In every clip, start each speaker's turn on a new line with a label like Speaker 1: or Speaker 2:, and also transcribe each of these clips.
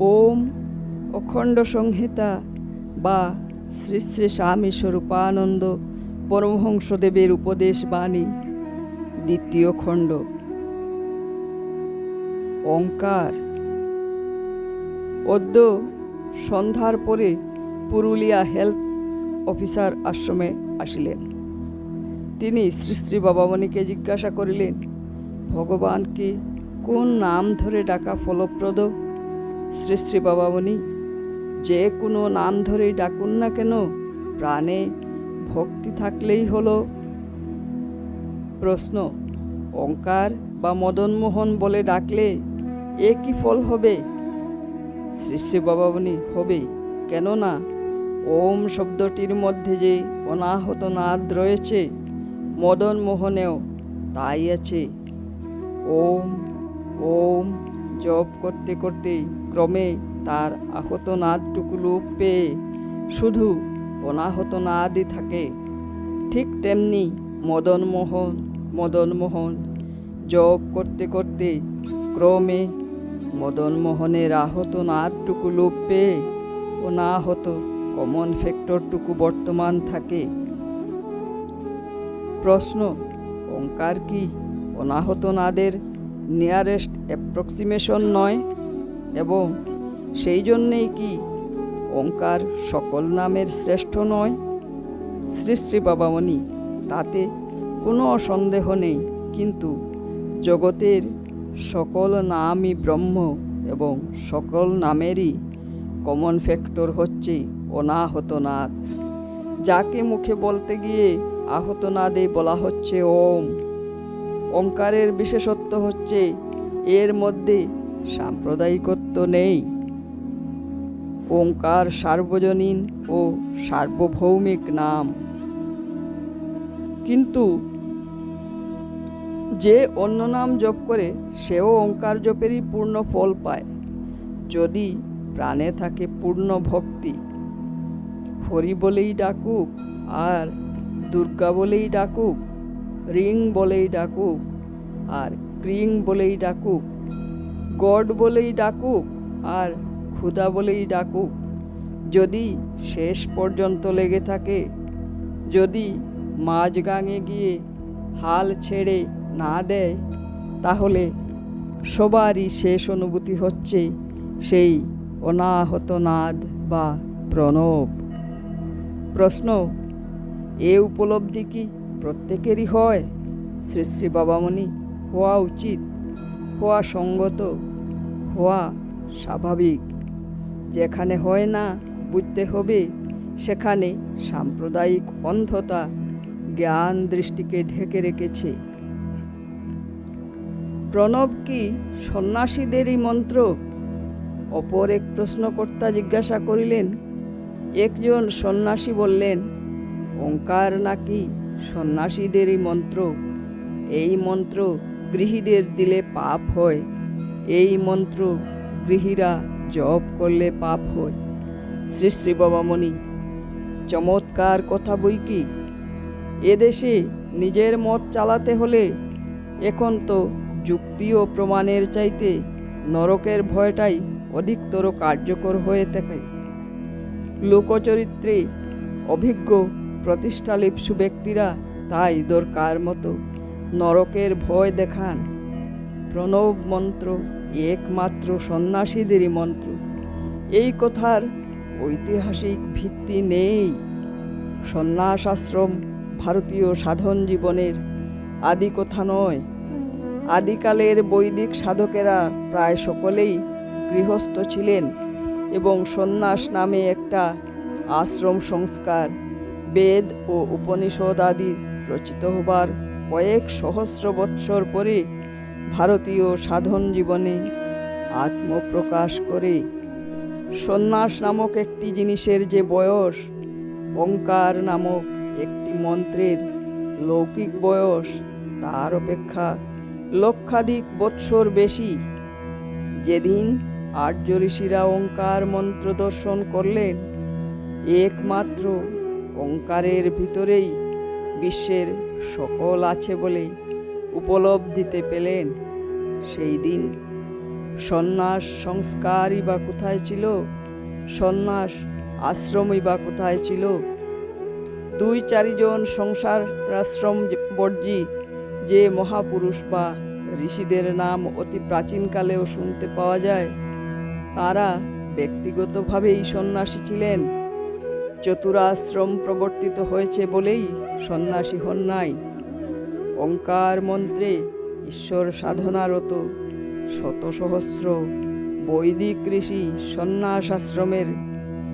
Speaker 1: ওম অখণ্ড সংহিতা বা শ্রী শ্রী স্বামী স্বরূপানন্দ পরমহংসদেবের উপদেশ বাণী, দ্বিতীয় খণ্ড। অঙ্কার অদ্য সন্ধ্যার পরে পুরুলিয়া হেলথ অফিসার আশ্রমে আসিলেন। তিনি শ্রী শ্রী বাবামণিকে জিজ্ঞাসা করিলেন ভগবানকে কোন নাম ধরে ডাকা ফলপ্রদ? শ্রী শ্রী বাবামণি, যে কোনো নাম ধরেই ডাকুন না কেন, প্রাণে ভক্তি থাকলেই হলো। প্রশ্ন ওঙ্কার বা মদনমোহন বলে ডাকলে এ কি ফল হবে? শ্রী শ্রী বাবামণি, হবে, কেননা ওম শব্দটির মধ্যে যে অনাহত নাদ রয়েছে মদন মোহনেও তাই আছে। ওম ওম জপ করতে করতে ক্রমে তার আহত নাদটুকু লোপ পেয়ে শুধু অনাহত নাদই থাকে। ঠিক তেমনি মদন মোহন মদন মোহন জপ করতে করতে ক্রমে মদন মোহনের আহত নাদটুকু লোপ পেয়ে অনাহত কমন ফ্যাক্টরটুকু বর্তমান থাকে। প্রশ্ন, ওঙ্কার কি অনাহত নাদের নিয়ারেস্ট অ্যাপ্রক্সিমেশন নয় এবং সেই জন্যেই কি ওঙ্কার সকল নামের শ্রেষ্ঠ নয়? শ্রী শ্রী বাবামণি, তাতে কোনো সন্দেহ নেই, কিন্তু জগতের সকল নামই ব্রহ্ম এবং সকল নামেরই কমন ফ্যাক্টর হচ্ছে অনাহত নাদ যাকে মুখে বলতে গিয়ে আহত নাদে বলা হচ্ছে ওম। ওঙ্কারের বিশেষত্ব হচ্ছে এর মধ্যে সাম্প্রদায়িকত্ব নেই। ওঙ্কার সার্বজনীন ও সার্বভৌমিক নাম। কিন্তু যে অন্য নাম জপ করে, সেও ওঙ্কার জপেরই পূর্ণ ফল পায়। যদি প্রাণে থাকে পূর্ণ ভক্তি, হরি বলেই ডাকুক আর দুর্গা বলেই ডাকুক রিং বলেই ডাকুক, আর ক্রিং বলেই ডাকুক, গড বলেই ডাকুক, আর ক্ষুধা বলেই ডাকুক। যদি শেষ পর্যন্ত লেগে থাকে, যদি মাঝগাঙে গিয়ে হাল ছেড়ে না দেয়, তাহলে সবারই শেষ অনুভূতি হচ্ছে সেই অনাহত নাদ বা প্রণব। প্রশ্ন, এ উপলব্ধি কি? প্রত্যেকেরই হয়। শ্রী শ্রী বাবামণি, হওয়া উচিত, হওয়া সঙ্গত, হওয়া স্বাভাবিক। যেখানে হয় না বুঝতে হবে, সেখানে সাম্প্রদায়িক অন্ধতা জ্ঞান দৃষ্টিকে ঢেকে রেখেছে। প্রণব কি সন্ন্যাসীদেরই মন্ত্র? অপর এক প্রশ্নকর্তা জিজ্ঞাসা করিলেন, একজন সন্ন্যাসী বললেন, ওঙ্কার নাকি সন্ন্যাসীদেরই মন্ত্র, এই মন্ত্র গৃহীদের দিলে পাপ হয়, এই মন্ত্র গৃহীরা জপ করলে পাপ হয়। শ্রী শ্রী বাবামণি চমৎকার কথা বই কি? এদেশে নিজের মত চালাতে হলে এখন তো যুক্তি ও প্রমাণের চাইতে নরকের ভয়টাই অধিকতর কার্যকর হয়ে থাকে। লোকচরিত্রে অভিজ্ঞ প্রতিষ্ঠালিপ্সু ব্যক্তিরা তাই দরকার মতো নরকের ভয় দেখান। প্রণব মন্ত্র, একমাত্র সন্ন্যাসীদেরই মন্ত্র। এই কথার ঐতিহাসিক ভিত্তি নেই। সন্ন্যাস আশ্রম ভারতীয় সাধন জীবনের আদি কথা নয়। আদিকালের বৈদিক সাধকেরা প্রায় সকলেই গৃহস্থ ছিলেন এবং সন্ন্যাস নামে একটা আশ্রম সংস্কার বেদ ও উপনিষদ আদি রচিত হবার কয়েক সহস্র বৎসর পরে ভারতীয় সাধন জীবনে আত্মপ্রকাশ করে। সন্ন্যাস নামক একটি জিনিসের যে বয়স ওঙ্কার নামক একটি মন্ত্রের লৌকিক বয়স, তার অপেক্ষা লক্ষাধিক বৎসর বেশি। যেদিন আর্য ঋষিরা ওঙ্কার মন্ত্র দর্শন করলেন, একমাত্র ওঙ্কারের ভিতরেই বিশ্বের সকল আছে বলে উপলব্ধিতে পেলেন। সেই দিন সন্ন্যাস সংস্কারই বা কোথায় ছিল? সন্ন্যাস আশ্রমই বা কোথায় ছিল? দুই চারিজন সংসার আশ্রম বর্জি, যে মহাপুরুষ বা ঋষিদের নাম অতি প্রাচীনকালেও শুনতে পাওয়া যায়, তারা ব্যক্তিগতভাবেই সন্ন্যাসী ছিলেন। চতুরাশ্রম প্রবর্তিত হয়েছে বলেই সন্ন্যাসী হন নাই। ওঙ্কার মন্ত্রে ঈশ্বর সাধনারত শত সহস্র বৈদিক ঋষি সন্ন্যাস আশ্রমের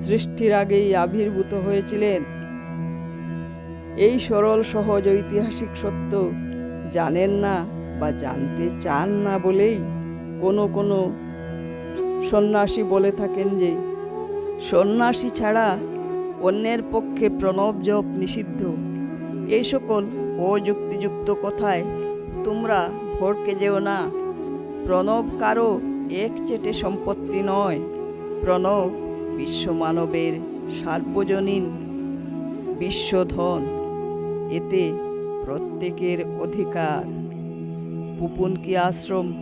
Speaker 1: সৃষ্টির আগেই আবির্ভূত হয়েছিলেন। এই সরল সহজ ঐতিহাসিক সত্য জানেন না বা জানতে চান না বলেই কোনো কোনো সন্ন্যাসী বলে থাকেন যে, সন্ন্যাসী ছাড়া অন্যের পক্ষে প্রণব জপ নিষিদ্ধ। এই সকল অযুক্তিযুক্ত কথায় তোমরা ভড়কে যেও না। প্রণব কারও এক চেটে সম্পত্তি নয়, প্রণব বিশ্বমানবের সার্বজনীন বিশ্বধন। এতে প্রত্যেকের অধিকার। পুপুনকি আশ্রম,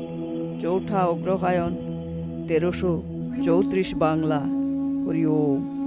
Speaker 1: চৌঠা অগ্রহায়ণ, তেরোশো চৌত্রিশ বাংলা। হরি ওম।